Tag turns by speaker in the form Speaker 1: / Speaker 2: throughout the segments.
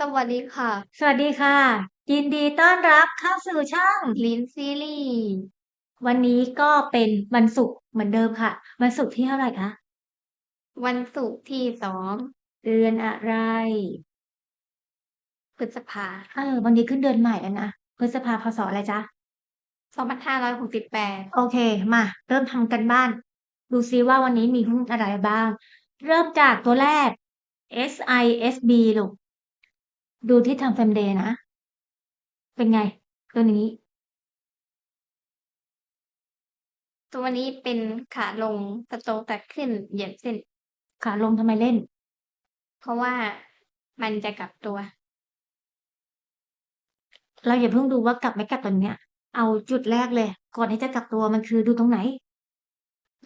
Speaker 1: สวัสดีค่ะ
Speaker 2: สวัสดีค่ะ ยินดีต้อนรับเข้าสู่ช่อง
Speaker 1: ลิ้นซีรีส์
Speaker 2: วันนี้ก็เป็นวันศุกร์เหมือนเดิมค่ะ วันศุกร์ที่เท่าไหร่คะ
Speaker 1: วันศุกร์ที่สอง
Speaker 2: เดือนอะไร
Speaker 1: พฤษภา
Speaker 2: เออวันนี้ขึ้นเดือนใหม่แล้วนะพฤษภาพศอะไรจ๊ะ
Speaker 1: สองพันห้าร้อยหกสิบแปด
Speaker 2: โอเค มา เริ่มทำกันบ้าน ดูซิว่าวันนี้มีหุ้นอะไรบ้าง เริ่มจากตัวแรก SISB ลูก ดูที่ทำเฟรมเดย์นะ เป็นไง ตัวนี้
Speaker 1: ตัวนี้เป็นขาลงสโตกตัดขึ้นเหยียบเส้น
Speaker 2: ขาลงทำไมเล่น
Speaker 1: เพราะว่ามันจะกลับตัว
Speaker 2: เราอย่าเพิ่งดูว่ากลับไม่กลับตอนเนี้ย เอาจุดแรกเลย ก่อนที่จะกลับตัวมันคือดูตรงไหน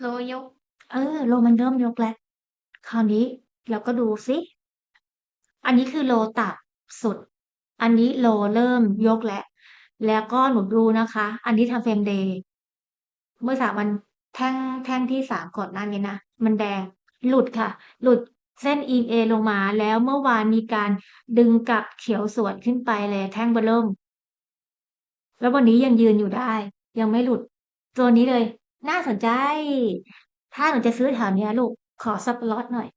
Speaker 1: โลยก
Speaker 2: เออ โลมันเริ่มยกแล้ว คราวนี้เราก็ดูสิ อันนี้คือโลต่ำ สุด อันนี้โลเริ่มยกแล้วแล้วก็หนูดูนะคะ อันนี้ทำเฟรมเดย์เมื่อสามวันแท่งแท่งที่สามก่อนหน้านี้นะ มันแดงหลุดค่ะ หลุดเส้น EMA ลงมาแล้วเมื่อวานมีการดึงกลับเขียวสวนขึ้นไปเลยแท่งเบอร์เริ่มแล้ววันนี้ยังยืนอยู่ได้ ยังไม่หลุด ตัวนี้เลย น่าสนใจ ถ้าหนูจะซื้อแถวเนี้ยลูกขอสต็อปลอสหน่อย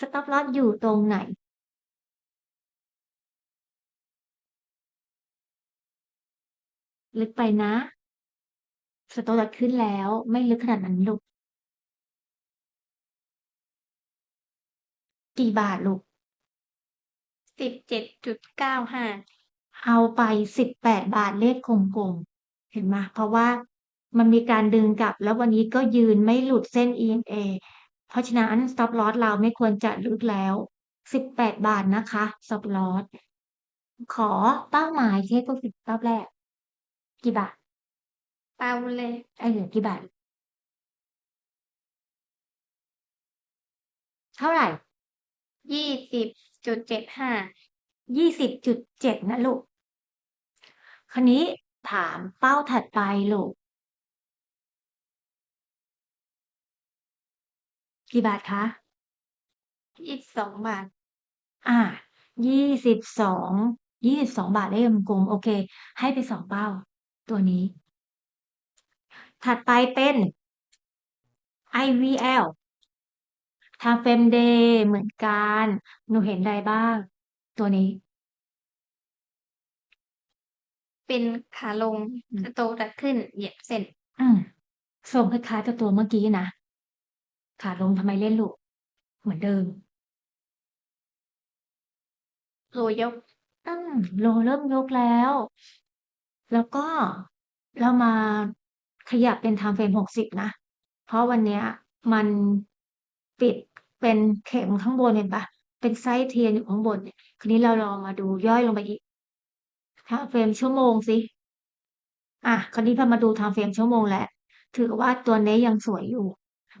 Speaker 2: สต็อปลอสอยู่ตรงไหน ลึกไปนะสต็อปลอสขึ้นแล้วไม่ลึกขนาดนั้นลูก กี่บาทลูก
Speaker 1: สิบเจ็ดจุดเก้าห้า
Speaker 2: เอาไปสิบแปดบาทเลขกลมๆเห็นไหมเพราะว่ามันมีการดึงกลับ แล้ววันนี้ก็ยืนไม่หลุดเส้น EMA เพราะฉะนั้น stop loss เราไม่ควรจะลึกแล้วสิบแปดบาทนะคะ stop loss ขอเป้าหมายเทคโปรฟิตรอบแรก กี่บาท
Speaker 1: เปาเลย
Speaker 2: เออกี่บาท เท่าไหร่
Speaker 1: ยี่สิบจุดเจ็ดห้า
Speaker 2: ยี่สิบจุดเจ็ดนะลูกคราวนี้ถามเป้าถัดไปลูก กี่บาทคะ
Speaker 1: ยี่สิบสองบาท
Speaker 2: อ่ายี่สิบสองยี่สิบสองบาทเลขกลมๆโอเค ให้ไปสองเป้า ตัวนี้ ถัดไปเป็น IVL ทำเฟรมเดย์เหมือนกัน หนูเห็นอะไรบ้าง ตัวนี้
Speaker 1: เป็นขาลง
Speaker 2: อืม
Speaker 1: สโตกตัดขึ้น เหยียบเส้น
Speaker 2: อืมทรงคล้ายๆกับตัวเมื่อกี้นะ ขาลงทำไมเล่นลูก เหมือนเดิม
Speaker 1: โลยก
Speaker 2: อืมโลเริ่มยกแล้ว แล้วก็เรามาขยับเป็น time frame หกสิบนะ เพราะวันเนี้ยมันปิดเป็นเข็มข้างบนเห็นปะเป็นไส้เทียนอยู่ข้างบนเนี่ยคราวนี้เราลองมาดูย่อยลงไปอีก time frame ชั่วโมงสิ อะคราวนี้พอมาดู time frame ชั่วโมงแล้ว ถือว่าตัวนี้ยังสวยอยู่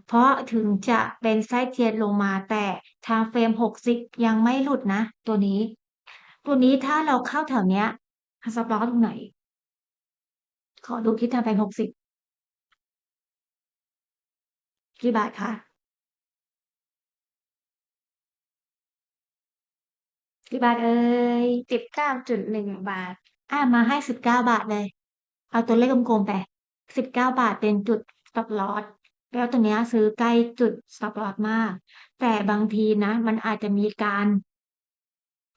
Speaker 2: เพราะถึงจะเป็นไส้เทียนลงมาแต่ time frame หกสิบยังไม่หลุดนะ ตัวนี้ ตัวนี้ถ้าเราเข้าแถวเนี้ยสต็อปตรงไหน อดูที่ทำไปหกสิบกี่บาทคะกี่บาทเอ่ย
Speaker 1: สิบเก้าจุดหนึ่งบาท
Speaker 2: อ่ามาให้สิบเก้าบาทเลย เอาตัวเลขกลมๆไปสิบเก้าบาทเป็นจุด stop loss แล้วตัวเนี้ยซื้อใกล้จุด stop loss มาก แต่บางทีนะ มันอาจจะมีการ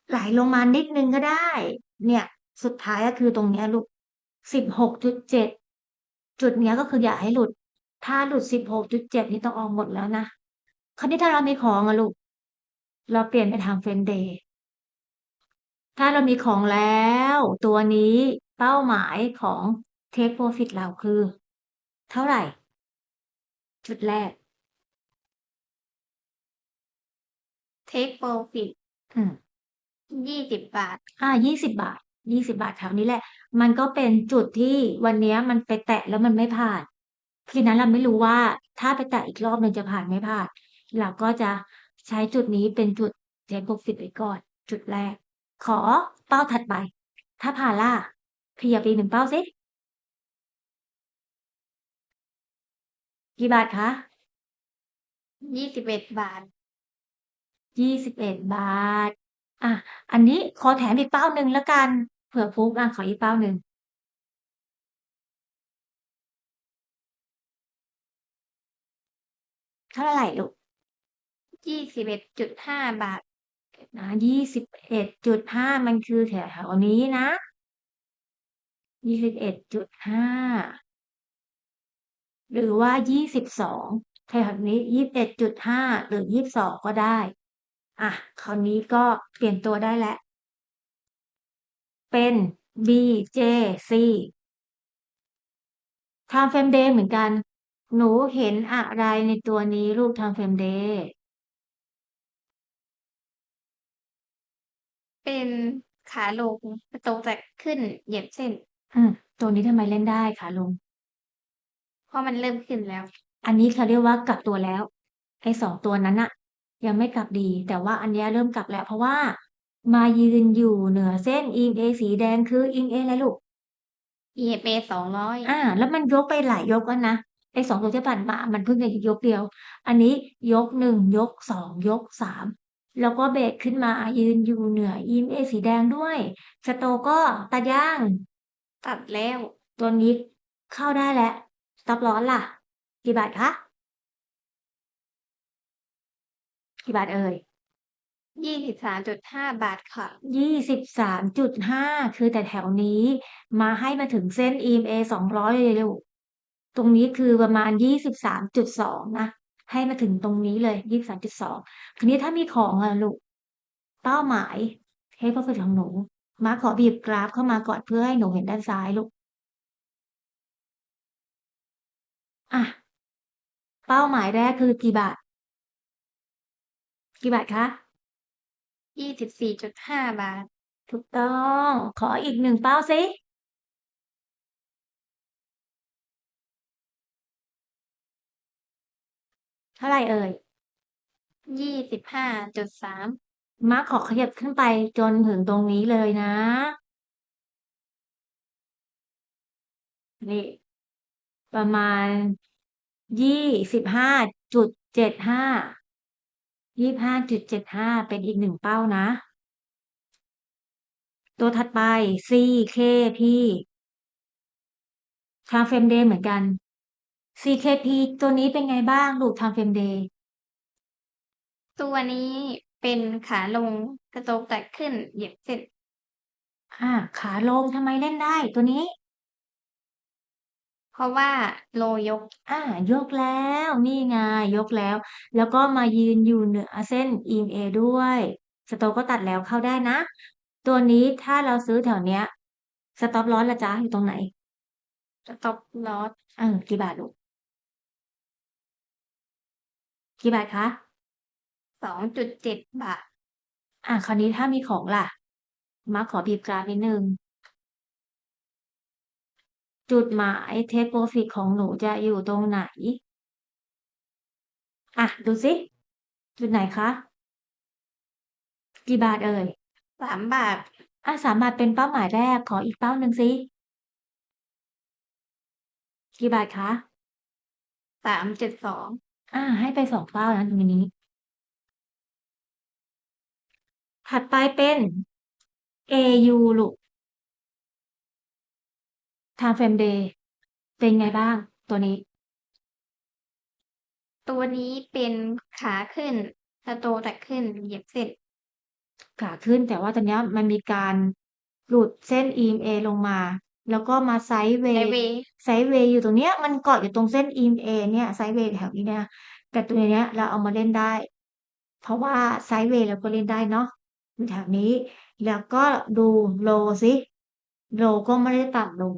Speaker 2: ไหลลงมานิดนึงก็ได้ เนี่ย สุดท้ายก็คือตรงเนี้ยลูก สิบหกจุดเจ็ดจุดเนี้ยก็คืออย่าให้หลุด ถ้าหลุดสิบหกจุดเจ็ดนี่ต้องออกหมดแล้วนะคราวนี้ถ้าเรามีของอะลูก เราเปลี่ยนไปทางเฟรนเดย์ถ้าเรามีของแล้ว ตัวนี้เป้าหมายของ Take Profit เราคือ เท่าไหร่ จุดแรก
Speaker 1: เทคโปรฟิต
Speaker 2: อืม
Speaker 1: ยี่สิบบาท
Speaker 2: อ่ายี่สิบบาท ยี่สิบาทแถวนี้แหละ มันก็เป็นจุดที่วันเนี้ยมันไปแตะแล้วมันไม่ผ่านเพราะฉะนั้นเราไม่รู้ว่าถ้าไปแตะอีกรอบหนึ่งจะผ่านไม่ผ่าน เราก็จะใช้จุดนี้เป็นจุด Take Profit ไว้ก่อน จุดแรก ขอเป้าถัดไป ถ้าผ่านล่ะขยับไปอีกหนึ่งเป้าสิกี่บาทคะ
Speaker 1: ยี่สิบเอ็ดบาท
Speaker 2: ยี่สิบเอ็ดบาทอะอันนี้ขอแถมอีกเป้าหนึ่งแล้วกัน เผื่อฟุกอะขออีกเป้าหนึ่งเท่าไรลูก?
Speaker 1: 21.5บาท
Speaker 2: นะ21.5มันคือแถวๆนี้นะ21.5หรือว่า22แถวๆนี้21.5หรือ22ก็ได้อะคราวนี้ก็เปลี่ยนตัวได้แล้ว เป็น BJC Time Frame Day เหมือนกัน หนูเห็นอะไรในตัวนี้ลูก Time Frame Day?
Speaker 1: เป็นขาลงกระตรงแต่ขึ้นเหยียบเส้น
Speaker 2: อืมตัวนี้ทำไมเล่นได้ขาลง?
Speaker 1: เพราะมันเริ่มขึ้นแล้ว
Speaker 2: อันนี้เขาเรียกว่ากลับตัวแล้วไอ้2ตัวนั้นน่ะยังไม่กลับดี แต่ว่าอันเนี้ยเริ่มกลับแล้ว เพราะว่า มายืนอยู่เหนือเส้น EMA สีแดงคือ EMA อะไรลูก?
Speaker 1: EMA 200
Speaker 2: อาแล้วมันยกไปหลายยกแล้วนะไอ้2ตัวที่ผ่านมามันเพิ่งจะยกเดียว อันนี้ยก1ยก2ยก3แล้วก็เบรกขึ้นมายืนอยู่เหนือ EMA สีแดงด้วย Stop ก็ตัดยัง?
Speaker 1: ตัดแล้ว
Speaker 2: ตัวนี้เข้าได้แล้ว Stop Loss ล่ะ กี่บาทคะ?กี่บาทเอ่ย?
Speaker 1: 23.5บสามจุดห้าบาทค่ะ
Speaker 2: 23.5คือแต่แถวนี้ มาให้มาถึงเส้น EMA 200เลยลูกตรงนี้คือประมาณ23.2นะ ให้มาถึงตรงนี้เลย23.2ทีนี้ถ้ามีของอะลูก เป้าหมาย Take Profit ของหนู มาขอบีบกราฟเข้ามาก่อนเพื่อให้หนูเห็นด้านซ้ายลูก อะ เป้าหมายแรกคือกี่บาท?กี่บาทคะ?
Speaker 1: ยี่สิบสี่จุดห้าบาท
Speaker 2: ถูกต้อง ขออีกหนึ่งเป้าสิเท่าไหร่เอ่ย
Speaker 1: ยี่สิบห้าจุดสา
Speaker 2: มมาร์คขอขยับขึ้นไปจนถึงตรงนี้เลยนะ นี่ ประมาณยี่สิบห้าจุดเจ็ดห้า ป็นอีก1เป้านะ ตัวถัดไป CKP Time Frame Day เหมือนกัน CKP ตัวนี้เป็นไงบ้างลูก Time Frame Day?
Speaker 1: ตัวนี้เป็นขาลงกระตรงแต่ขึ้นเหยียบเส้น
Speaker 2: อาขาลงทำไมเล่นได้ตัวนี้?
Speaker 1: เพราะว่าโลยก
Speaker 2: อายกแล้วนี่ไงยกแล้ว แล้วก็มายืนอยู่เหนือเส้น EMA ด้วย Stop ก็ตัดแล้วเข้าได้นะ ตัวนี้ถ้าเราซื้อแถวเนี้ย Stop Loss ล่ะจ๊ะอยู่ตรงไหน?
Speaker 1: Stop Loss
Speaker 2: เออกี่บาทลูก?กี่บาทคะ?
Speaker 1: 2.7บาท
Speaker 2: อาคราวนี้ถ้ามีของล่ะม้าขอบีบกราฟนิดหนึ่ง จุดหมาย Take Profit ของหนูจะอยู่ตรงไหน?อะดูสิ จุดไหนคะ?กี่บาทเอ่ย?
Speaker 1: 3บาท
Speaker 2: อา3บาทเป็นเป้าหมายแรกขออีกเป้าหนึ่งสิ กี่บาทคะ?
Speaker 1: 3.2
Speaker 2: อาให้ไป2เป้านะตรงนี้ ถัดไปเป็น AU ลูก Time Frame Day เป็นไงบ้างตัวนี้?
Speaker 1: ตัวนี้เป็นขาขึ้น Stop แต่ขึ้นเหยียบเส้น
Speaker 2: ขาขึ้นแต่ว่าตอนเนี้ยมันมีการหลุดเส้น EMA ลงมา แล้วก็มาไซด์เวย์
Speaker 1: Sideway
Speaker 2: ไซด์เวย์อยู่ตรงเนี้ย มันเกาะอยู่ตรงเส้น EMA เนี่ยไซด์เวย์แถวนี้เนี่ยแต่ตัวเนี้ยเราเอามาเล่นได้ เพราะว่าไซด์เวย์เราก็เล่นได้เนาะอยู่แถวนี้ แล้วก็ดู Low สิ Low ก็ไม่ได้ต่ำลง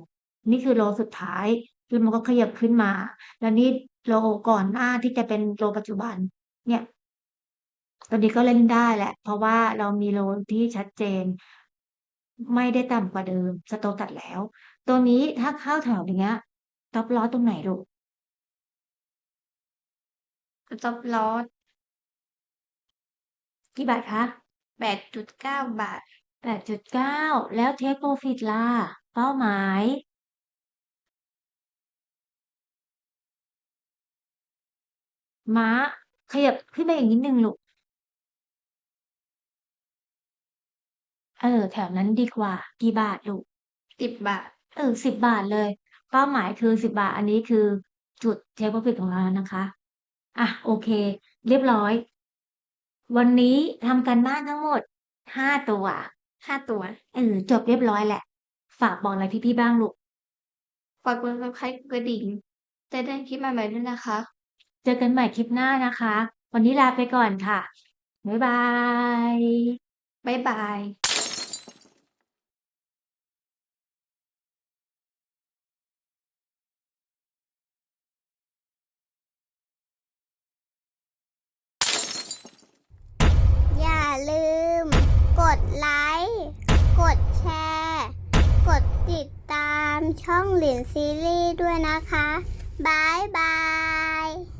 Speaker 2: นี่คือ Low สุดท้ายแล้วมันก็ขยับขึ้นมา แล้วนี่ Low ก่อนหน้าที่จะเป็น Low ปัจจุบัน เนี่ยตัวนี้ก็เล่นได้แหละ เพราะว่าเรามี Low ที่ชัดเจน ไม่ได้ต่ำกว่าเดิม Stop ตัดแล้ว ตัวนี้ถ้าเข้าแถวเนี้ย Stop Loss ตรงไหนลูก?
Speaker 1: Stop Loss
Speaker 2: กี่บาทคะ?
Speaker 1: 8.9บาท
Speaker 2: 8.9แล้ว Take Profit ล่ะ เป้าหมาย? ม้า ขยับขึ้นมาอีกนิดหนึ่งลูก เออ แถวนั้นดีกว่า กี่บาทลูก?
Speaker 1: 10บาท
Speaker 2: เออ10บาทเลย เป้าหมายคือ10บาท อันนี้คือจุด Take Profit ของเราแล้วนะคะอะโอเค เรียบร้อย วันนี้ทำการบ้านทั้งหมด5ตัว
Speaker 1: 5ตัว
Speaker 2: เออ จบเรียบร้อยแล้วฝากบอกอะไรพี่ๆบ้างลูก?
Speaker 1: ฝากกด Subscribe กดกระดิ่งจะได้คลิปใหม่ๆด้วยนะคะ
Speaker 2: เจอกันใหม่คลิปหน้านะคะ วันนี้ลาไปก่อนค่ะ บ๊ายบาย
Speaker 1: บ๊ายบาย
Speaker 3: อย่าลืม กดไลค์ กดแชร์ กดติดตามช่องหลินซีรีส์ด้วยนะคะ บายบาย